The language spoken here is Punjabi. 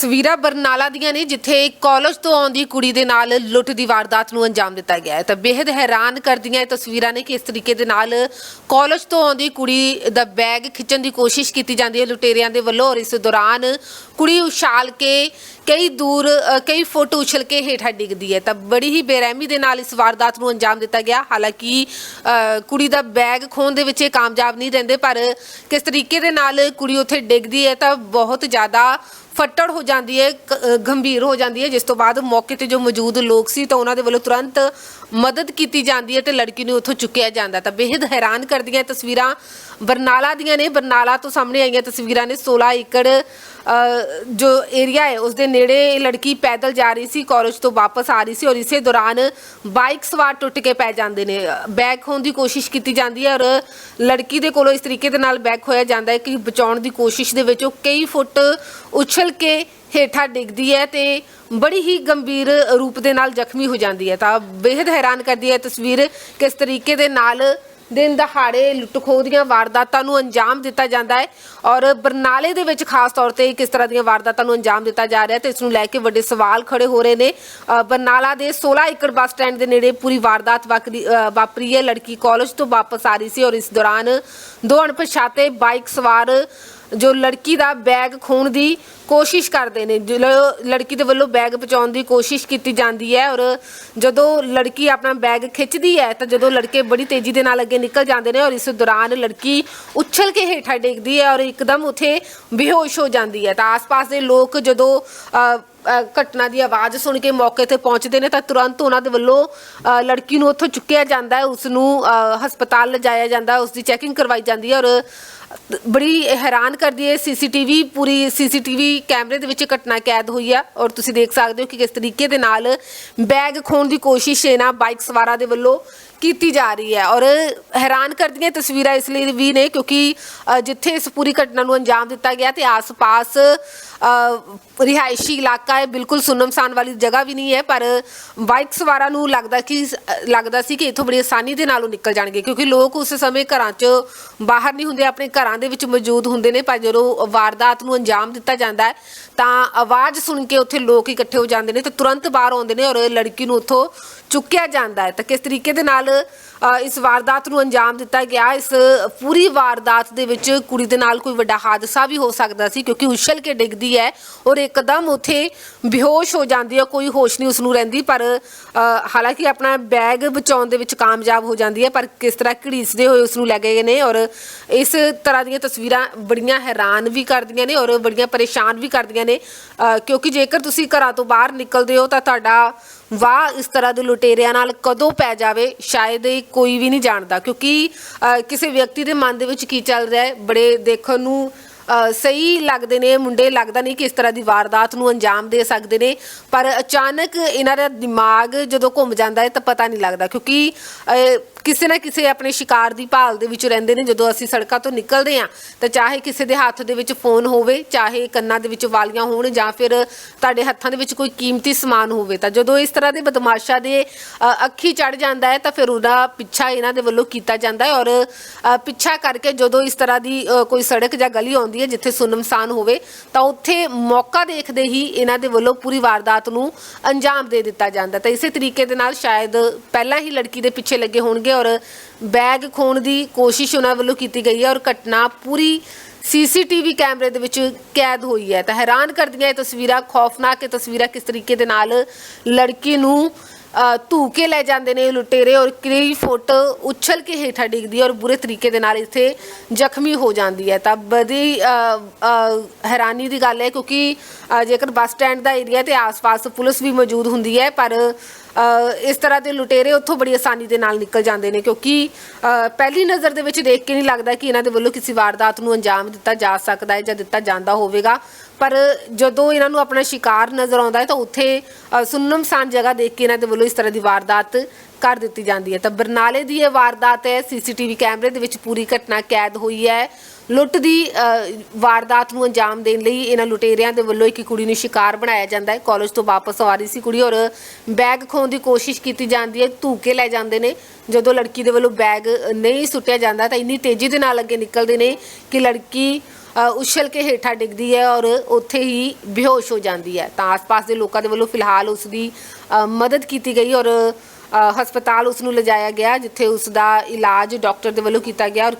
ਤਸਵੀਰਾਂ ਬਰਨਾਲਾ ਦੀਆਂ ਨੇ, ਜਿੱਥੇ ਕਾਲਜ ਤੋਂ ਆਉਂਦੀ ਕੁੜੀ ਦੇ ਨਾਲ ਲੁੱਟ ਦੀ ਵਾਰਦਾਤ ਨੂੰ ਅੰਜਾਮ ਦਿੱਤਾ ਗਿਆ ਹੈ। ਤਾਂ ਬੇहद ਹੈਰਾਨ ਕਰਦੀਆਂ ਇਹ ਤਸਵੀਰਾਂ ਨੇ ਕਿ ਇਸ ਤਰੀਕੇ ਦੇ ਨਾਲ ਕਾਲਜ ਤੋਂ ਆਉਂਦੀ ਕੁੜੀ ਦਾ ਬੈਗ ਖਿੱਚਣ ਦੀ ਕੋਸ਼ਿਸ਼ ਕੀਤੀ ਜਾਂਦੀ ਹੈ ਲੁਟੇਰਿਆਂ ਦੇ ਵੱਲੋਂ ਔਰ ਇਸ ਦੌਰਾਨ ਕੁੜੀ ਉਛਾਲ ਕੇ ਕਈ ਦੂਰ ਕਈ ਫੁੱਟ ਉਛਲ ਕੇ ਹੇਠਾਂ ਡਿੱਗਦੀ ਹੈ। ਤਾਂ ਬੜੀ ਹੀ ਬੇਰਹਿਮੀ ਦੇ ਨਾਲ ਇਸ ਵਾਰਦਾਤ ਨੂੰ ਅੰਜਾਮ ਦਿੱਤਾ ਗਿਆ। ਹਾਲਾਂਕਿ ਕੁੜੀ ਦਾ ਬੈਗ ਖੋਣ ਦੇ ਵਿੱਚ ਇਹ ਕਾਮਯਾਬ ਨਹੀਂ ਰਹਿੰਦੇ, ਪਰ ਕਿਸ ਤਰੀਕੇ ਦੇ ਨਾਲ ਕੁੜੀ ਉੱਥੇ ਡਿੱਗਦੀ ਹੈ ਤਾਂ ਬਹੁਤ ਜ਼ਿਆਦਾ ਫੱਟੜ ਹੋ ਜਾਂਦੀ ਹੈ ਗੰਭੀਰ ਹੋ ਜਾਂਦੀ ਹੈ। ਜਿਸ ਤੋਂ ਬਾਅਦ ਮੌਕੇ ਤੇ ਜੋ ਮੌਜੂਦ ਲੋਕ ਸੀ, ਤਾਂ ਉਹਨਾਂ ਦੇ ਵੱਲੋਂ ਤੁਰੰਤ ਮਦਦ ਕੀਤੀ ਜਾਂਦੀ ਹੈ ਤੇ ਲੜਕੀ ਨੂੰ ਉੱਥੋਂ ਚੁੱਕਿਆ ਜਾਂਦਾ ਤਾਂ ਬੇहद ਹੈਰਾਨ ਕਰਦੀਆਂ ਤਸਵੀਰਾਂ ਬਰਨਾਲਾ ਦੀਆਂ ਨੇ। ਬਰਨਾਲਾ ਤੋਂ ਸਾਹਮਣੇ ਆਈਆਂ ਤਸਵੀਰਾਂ ਨੇ 16 ਏਕੜ ਜੋ ਏਰੀਆ ਹੈ ਉਸ ਦੇ ਨੇੜੇ ਇਹ ਲੜਕੀ ਪੈਦਲ ਜਾ ਰਹੀ ਸੀ ਕਾਲਜ ਤੋਂ ਵਾਪਸ ਆ ਰਹੀ ਸੀ ਔਰ ਇਸੇ ਦੌਰਾਨ ਬਾਈਕ ਸਵਾਰ ਟੁੱਟ ਕੇ ਪੈ ਜਾਂਦੇ ਨੇ। ਬੈਕ ਖੋਣ ਦੀ ਕੋਸ਼ਿਸ਼ ਕੀਤੀ ਜਾਂਦੀ ਹੈ ਔਰ ਲੜਕੀ ਦੇ ਕੋਲੋਂ ਇਸ ਤਰੀਕੇ ਦੇ ਨਾਲ ਬੈਕ ਖੋਇਆ ਜਾਂਦਾ ਹੈ ਕਿ ਬਚਾਉਣ ਦੀ ਕੋਸ਼ਿਸ਼ ਦੇ ਵਿੱਚ ਉਹ ਕਈ ਫੁੱਟ ਉਛਲ ਕੇ ਹੇਠਾਂ ਡਿੱਗਦੀ ਹੈ ਤੇ ਬੜੀ ਹੀ ਗੰਭੀਰ ਰੂਪ ਦੇ ਨਾਲ ਜ਼ਖਮੀ ਹੋ ਜਾਂਦੀ ਹੈ। ਤਾਂ ਬੇहद ਹੈਰਾਨ ਕਰਦੀ ਹੈ ਤਸਵੀਰ ਕਿਸ ਤਰੀਕੇ ਦੇ ਨਾਲ ਦਿਨ ਦਹਾੜੇ ਲੁੱਟਖੋ ਦੀਆਂ ਵਾਰਦਾਤਾਂ ਨੂੰ ਅੰਜਾਮ ਦਿੱਤਾ ਜਾਂਦਾ ਹੈ ਔਰ ਬਰਨਾਲੇ ਦੇ ਵਿੱਚ ਖਾਸ ਤੌਰ ਤੇ ਕਿਸ ਤਰ੍ਹਾਂ ਦੀਆਂ ਵਾਰਦਾਤਾਂ ਨੂੰ ਅੰਜਾਮ ਦਿੱਤਾ ਜਾ ਰਿਹਾ ਹੈ ਤੇ ਇਸ ਨੂੰ ਲੈ ਕੇ ਵੱਡੇ ਸਵਾਲ ਖੜੇ ਹੋ ਰਹੇ ਨੇ। ਬਰਨਾਲਾ ਦੇ 16 ਏਕੜ ਬੱਸ ਸਟੈਂਡ ਦੇ ਨੇੜੇ ਪੂਰੀ ਵਾਰਦਾਤ ਵਾਕਰੀ- ਵਾਪਰੀ ਹੈ। ਲੜਕੀ ਕਾਲਜ ਤੋਂ ਵਾਪਸ ਆ ਰਹੀ ਸੀ ਔਰ ਇਸ ਦੌਰਾਨ ਦੋ ਅਣਪਛਾਤੇ ਬਾਈਕ ਸਵਾਰ ਜੋ ਲੜਕੀ ਦਾ ਬੈਗ ਖੋਣ ਦੀ ਕੋਸ਼ਿਸ਼ ਕਰਦੇ ਨੇ ਜਦੋਂ ਲੜਕੀ ਦੇ ਵੱਲੋਂ ਬੈਗ ਪਹੁੰਚਾਉਣ ਦੀ ਕੋਸ਼ਿਸ਼ ਕੀਤੀ ਜਾਂਦੀ ਹੈ ਔਰ ਜਦੋਂ ਲੜਕੀ ਆਪਣਾ ਬੈਗ ਖਿੱਚਦੀ ਹੈ ਤਾਂ ਜਦੋਂ ਲੜਕੇ ਬੜੀ ਤੇਜ਼ੀ ਦੇ ਨਾਲ ਅੱਗੇ ਨਿਕਲ ਜਾਂਦੇ ਨੇ ਔਰ ਇਸ ਦੌਰਾਨ ਲੜਕੀ ਉੱਛਲ ਕੇ ਹੇਠਾਂ ਡਿੱਗਦੀ ਹੈ ਔਰ ਇੱਕਦਮ ਉਥੇ ਬੇਹੋਸ਼ ਹੋ ਜਾਂਦੀ ਹੈ। ਤਾਂ ਆਸ-ਪਾਸ ਦੇ ਲੋਕ ਜਦੋਂ ਘਟਨਾ ਦੀ ਆਵਾਜ਼ ਸੁਣ ਕੇ ਮੌਕੇ ਤੇ ਪਹੁੰਚਦੇ ਨੇ ਤਾਂ ਤੁਰੰਤ ਉਹਨਾਂ ਦੇ ਵੱਲੋਂ ਲੜਕੀ ਨੂੰ ਉੱਥੋਂ ਚੁੱਕਿਆ ਜਾਂਦਾ ਹੈ ਉਸ ਨੂੰ ਹਸਪਤਾਲ ਲਿਜਾਇਆ ਜਾਂਦਾ ਹੈ ਉਸ ਦੀ ਚੈਕਿੰਗ ਕਰਵਾਈ ਜਾਂਦੀ ਹੈ ਔਰ ਬੜੀ ਹੈਰਾਨ ਕਰਦੀ ਹੈ ਸੀਸੀਟੀਵੀ, ਪੂਰੀ ਸੀਸੀਟੀਵੀ ਕੈਮਰੇ ਦੇ ਵਿੱਚ ਘਟਨਾ ਕੈਦ ਹੋਈ ਆ ਔਰ ਤੁਸੀਂ ਦੇਖ ਸਕਦੇ ਹੋ ਕਿ ਕਿਸ ਤਰੀਕੇ ਦੇ ਨਾਲ ਬੈਗ ਖੋਣ ਦੀ ਕੋਸ਼ਿਸ਼ ਇਹਨਾਂ ਬਾਈਕ ਸਵਾਰਾਂ ਦੇ ਵੱਲੋਂ ਕੀਤੀ ਜਾ ਰਹੀ ਹੈ ਔਰ ਹੈਰਾਨ ਕਰਦੀਆਂ ਤਸਵੀਰਾਂ ਇਸ ਲਈ ਵੀ ਨੇ ਕਿਉਂਕਿ ਜਿੱਥੇ ਇਸ ਪੂਰੀ ਘਟਨਾ ਨੂੰ ਅੰਜਾਮ ਦਿੱਤਾ ਗਿਆ ਤੇ ਆਸ-ਪਾਸ ਰਿਹਾਇਸ਼ੀ ਇਲਾਕਾ ਹੈ, ਬਿਲਕੁਲ ਸੁਨਮਸਾਨ ਵਾਲੀ ਜਗ੍ਹਾ ਵੀ ਨਹੀਂ ਹੈ, ਪਰ ਬਾਈਕ ਸਵਾਰਾਂ ਨੂੰ ਲੱਗਦਾ ਕਿ, ਲੱਗਦਾ ਸੀ ਕਿ ਇੱਥੋਂ ਬੜੀ ਆਸਾਨੀ ਦੇ ਨਾਲ ਉਹ ਨਿਕਲ ਜਾਣਗੇ ਕਿਉਂਕਿ ਲੋਕ ਉਸ ਸਮੇਂ ਘਰਾਂ 'ਚ ਬਾਹਰ ਨਹੀਂ ਹੁੰਦੇ, ਆਪਣੇ ਘਰਾਂ ਦੇ ਵਿੱਚ ਮੌਜੂਦ ਹੁੰਦੇ ਨੇ ਪਰ ਜਦੋਂ ਵਾਰਦਾਤ ਨੂੰ ਅੰਜਾਮ ਦਿੱਤਾ ਜਾਂਦਾ ਹੈ, ਤਾਂ ਆਵਾਜ਼ ਸੁਣ ਕੇ ਉੱਥੇ ਲੋਕ ਇਕੱਠੇ ਹੋ ਜਾਂਦੇ ਨੇ ਤੇ ਤੁਰੰਤ ਬਾਹਰ ਆਉਂਦੇ ਨੇ ਔਰ ਲੜਕੀ ਨੂੰ ਉੱਥੋਂ ਚੁੱਕਿਆ ਜਾਂਦਾ ਹੈ। ਤਾਂ ਕਿਸ ਤਰੀਕੇ ਦੇ ਨਾਲ ਇਸ ਵਾਰਦਾਤ ਨੂੰ ਅੰਜਾਮ ਦਿੱਤਾ ਗਿਆ। ਇਸ ਪੂਰੀ ਵਾਰਦਾਤ ਦੇ ਵਿੱਚ ਕੁੜੀ ਦੇ ਨਾਲ ਕੋਈ ਵੱਡਾ ਹਾਦਸਾ ਵੀ ਹੋ ਸਕਦਾ ਸੀ, ਕਿਉਂਕਿ ਉਛਲ ਕੇ ਡਿੱਗਦੀ ਹੈ ਔਰ ਇੱਕਦਮ ਉੱਥੇ ਬੇਹੋਸ਼ ਹੋ ਜਾਂਦੀ ਹੈ, ਕੋਈ ਹੋਸ਼ ਨਹੀਂ ਉਸ ਨੂੰ ਰਹਿੰਦੀ। ਪਰ ਹਾਲਾਂਕਿ ਆਪਣਾ ਬੈਗ ਬਚਾਉਣ ਦੇ ਵਿੱਚ ਕਾਮਯਾਬ ਹੋ ਜਾਂਦੀ ਹੈ, ਪਰ ਕਿਸ ਤਰ੍ਹਾਂ ਘੜੀਸਦੇ ਹੋਏ ਉਸ ਨੂੰ ਲੈ ਗਏ ਨੇ ਔਰ ਇਸ ਤਰ੍ਹਾਂ ਦੀਆਂ ਤਸਵੀਰਾਂ ਬੜੀਆਂ ਹੈਰਾਨ ਵੀ ਕਰਦੀਆਂ ਨੇ ਔਰ ਬੜੀਆਂ ਪਰੇਸ਼ਾਨ ਵੀ ਕਰਦੀਆਂ ਨੇ। ਕਿਉਂਕਿ ਜੇਕਰ ਤੁਸੀਂ ਘਰਾਂ ਤੋਂ ਬਾਹਰ ਨਿਕਲਦੇ ਹੋ ਤਾਂ ਤੁਹਾਡਾ ਵਾਹ, ਇਸ ਤਰ੍ਹਾਂ ਦੇ ਲੁਟੇਰਿਆਂ ਨਾਲ ਕਦੋਂ ਪੈ ਜਾਵੇ, ਸ਼ਾਇਦ ਇਹ ਕੋਈ ਵੀ ਨਹੀਂ ਜਾਣਦਾ। ਕਿਉਂਕਿ ਕਿਸੇ ਵਿਅਕਤੀ ਦੇ ਮਨ ਦੇ ਵਿੱਚ ਕੀ ਚੱਲ ਰਿਹਾ ਹੈ, ਬੜੇ ਦੇਖਣ ਨੂੰ ਸਹੀ ਲੱਗਦੇ ਨੇ, ਮੁੰਡੇ ਲੱਗਦਾ ਨਹੀਂ ਕਿ ਇਸ ਤਰ੍ਹਾਂ ਦੀ ਵਾਰਦਾਤ ਨੂੰ ਅੰਜਾਮ ਦੇ ਸਕਦੇ ਨੇ। ਪਰ ਅਚਾਨਕ ਇਹਨਾਂ ਦਾ ਦਿਮਾਗ ਜਦੋਂ ਘੁੰਮ ਜਾਂਦਾ ਹੈ ਤਾਂ ਪਤਾ ਨਹੀਂ ਲੱਗਦਾ। ਕਿਉਂਕਿ ਕਿਸੇ ਨਾ ਕਿਸੇ ਆਪਣੇ ਸ਼ਿਕਾਰ ਦੀ ਭਾਲ ਦੇ ਵਿੱਚ ਰਹਿੰਦੇ ਨੇ। ਜਦੋਂ ਅਸੀਂ ਸੜਕਾਂ ਤੋਂ ਨਿਕਲਦੇ ਹਾਂ ਤਾਂ ਚਾਹੇ ਕਿਸੇ ਦੇ ਹੱਥ ਦੇ ਵਿੱਚ ਫੋਨ ਹੋਵੇ ਚਾਹੇ ਕੰਨਾਂ ਦੇ ਵਿੱਚ ਵਾਲੀਆਂ ਹੋਣ ਜਾਂ ਫਿਰ ਤੁਹਾਡੇ ਹੱਥਾਂ ਦੇ ਵਿੱਚ ਕੋਈ ਕੀਮਤੀ ਸਮਾਨ ਹੋਵੇ ਤਾਂ ਜਦੋਂ ਇਸ ਤਰ੍ਹਾਂ ਦੇ ਬਦਮਾਸ਼ਾਂ ਦੇ ਅ, ਅੱਖੀ ਚੜ ਜਾਂਦਾ ਹੈ ਤਾਂ ਫਿਰ ਉਹਦਾ ਪਿੱਛਾ ਇਹਨਾਂ ਦੇ ਵੱਲੋਂ ਕੀਤਾ ਜਾਂਦਾ ਹੈ। ਔਰ ਪਿੱਛਾ ਕਰਕੇ ਜਦੋਂ ਇਸ ਤਰ੍ਹਾਂ ਦੀ ਕੋਈ ਸੜਕ ਜਾਂ ਗਲੀ ਆਉਂਦੀ ਹੈ ਜਿੱਥੇ ਸੁਨਮਸਾਨ ਹੋਵੇ ਤਾਂ ਉੱਥੇ ਮੌਕਾ ਦੇਖਦੇ ਹੀ ਇਹਨਾਂ ਦੇ ਵੱਲੋਂ ਪੂਰੀ ਵਾਰਦਾਤ ਨੂੰ ਅੰਜਾਮ ਦੇ ਦਿੱਤਾ ਜਾਂਦਾ ਤਾਂ ਇਸੇ ਤਰੀਕੇ ਦੇ ਨਾਲ ਸ਼ਾਇਦ ਪਹਿਲਾਂ ਹੀ ਲੜਕੀ ਦੇ ਪਿੱਛੇ ਲੱਗੇ ਹੋਣਗੇ। ਔਰ ਬੈਗ ਖੋਣ ਦੀ ਕੋਸ਼ਿਸ਼ ਉਹਨਾਂ ਵੱਲੋਂ ਕੀਤੀ ਗਈ ਹੈ ਔਰ ਘਟਨਾ ਪੂਰੀ ਸੀਸੀਟੀਵੀ ਕੈਮਰੇ ਦੇ ਵਿੱਚ ਕੈਦ ਹੋਈ ਹੈ। ਤਾਂ ਹੈਰਾਨ ਕਰਦੀਆਂ ਇਹ ਤਸਵੀਰਾਂ ਖੌਫਨਾਕ ਇਹ ਤਸਵੀਰਾਂ ਕਿਸ ਤਰੀਕੇ ਦੇ ਨਾਲ ਲੜਕੀ ਨੂੰ ਅ, ਧੂ ਕੇ ਲੈ ਜਾਂਦੇ ਨੇ ਲੁਟੇਰੇ ਔਰ ਕਈ ਫੁੱਟ ਉਛਲ ਕੇ ਹੇਠਾਂ ਡਿੱਗਦੀ ਹੈ ਔਰ ਬੁਰੇ ਤਰੀਕੇ ਦੇ ਨਾਲ ਇੱਥੇ ਜ਼ਖਮੀ ਹੋ ਜਾਂਦੀ ਹੈ। ਤਾਂ ਬੜੀ ਹੈਰਾਨੀ ਦੀ ਗੱਲ ਹੈ ਕਿਉਂਕਿ ਜੇਕਰ ਬੱਸ ਸਟੈਂਡ ਦਾ ਏਰੀਆ ਤੇ ਆਸ-ਪਾਸ ਪੁਲਿਸ ਵੀ ਮੌਜੂਦ ਹੁੰਦੀ ਹੈ ਪਰ ਇਸ ਤਰ੍ਹਾਂ ਦੇ ਲੁਟੇਰੇ ਉੱਥੋਂ ਬੜੀ ਆਸਾਨੀ ਦੇ ਨਾਲ ਨਿਕਲ ਜਾਂਦੇ ਨੇ ਕਿਉਂਕਿ ਅ, ਪਹਿਲੀ ਨਜ਼ਰ ਦੇ ਵਿੱਚ ਦੇਖ ਕੇ ਨਹੀਂ ਲੱਗਦਾ ਕਿ ਇਹਨਾਂ ਦੇ ਵੱਲੋਂ ਕਿਸੇ ਵਾਰਦਾਤ ਨੂੰ ਅੰਜਾਮ ਦਿੱਤਾ ਜਾ ਸਕਦਾ ਹੈ ਜਾਂ ਦਿੱਤਾ ਜਾਂਦਾ ਹੋਵੇਗਾ। ਪਰ ਜਦੋਂ ਇਹਨਾਂ ਨੂੰ ਆਪਣਾ ਸ਼ਿਕਾਰ ਨਜ਼ਰ ਆਉਂਦਾ ਹੈ ਤਾਂ ਉੱਥੇ ਅ, ਸੁੰਨਮਸਾਨ ਜਗ੍ਹਾ ਦੇਖ ਕੇ ਇਹਨਾਂ ਦੇ ਵੱਲੋਂ ਇਸ ਤਰ੍ਹਾਂ ਦੀ ਵਾਰਦਾਤ ਕਰ ਦਿੱਤੀ ਜਾਂਦੀ ਹੈ। ਤਾਂ ਬਰਨਾਲੇ ਦੀ ਇਹ ਵਾਰਦਾਤ ਹੈ, ਸੀਸੀਟੀਵੀ ਕੈਮਰੇ ਦੇ ਵਿੱਚ ਪੂਰੀ ਘਟਨਾ ਕੈਦ ਹੋਈ ਹੈ। ਲੁੱਟ ਦੀ ਵਾਰਦਾਤ ਨੂੰ ਅੰਜਾਮ ਦੇਣ ਲਈ ਇਹਨਾਂ ਲੁਟੇਰਿਆਂ ਦੇ ਵੱਲੋਂ ਇੱਕ ਕੁੜੀ ਨੂੰ ਸ਼ਿਕਾਰ ਬਣਾਇਆ ਜਾਂਦਾ ਹੈ। ਕਾਲਜ ਤੋਂ ਵਾਪਸ ਆ ਰਹੀ ਸੀ ਕੁੜੀ ਔਰ ਬੈਗ ਖੋਣ ਦੀ ਕੋਸ਼ਿਸ਼ ਕੀਤੀ ਜਾਂਦੀ ਹੈ। ਧੂ ਕੇ ਲੈ ਜਾਂਦੇ ਨੇ। ਜਦੋਂ ਲੜਕੀ ਦੇ ਵੱਲੋਂ ਬੈਗ ਨਹੀਂ ਸੁੱਟਿਆ ਜਾਂਦਾ ਤਾਂ ਇੰਨੀ ਤੇਜ਼ੀ ਦੇ ਨਾਲ ਅੱਗੇ ਨਿਕਲਦੇ ਨੇ ਕਿ ਲੜਕੀ ਉਛਲ ਕੇ ਹੇਠਾਂ ਡਿੱਗਦੀ ਹੈ ਔਰ ਉੱਥੇ ਹੀ ਬੇਹੋਸ਼ ਹੋ ਜਾਂਦੀ ਹੈ। ਤਾਂ ਆਸ-ਪਾਸ ਦੇ ਲੋਕਾਂ ਦੇ ਵੱਲੋਂ ਫਿਲਹਾਲ ਉਸ ਦੀ ਮਦਦ ਕੀਤੀ ਗਈ ਔਰ ਹਸਪਤਾਲ ਉਸ ਨੂੰ ਲਿਜਾਇਆ ਗਿਆ, ਜਿੱਥੇ ਉਸ ਦਾ ਇਲਾਜ ਡਾਕਟਰ ਦੇ ਵੱਲੋਂ ਕੀਤਾ ਗਿਆ ਔਰ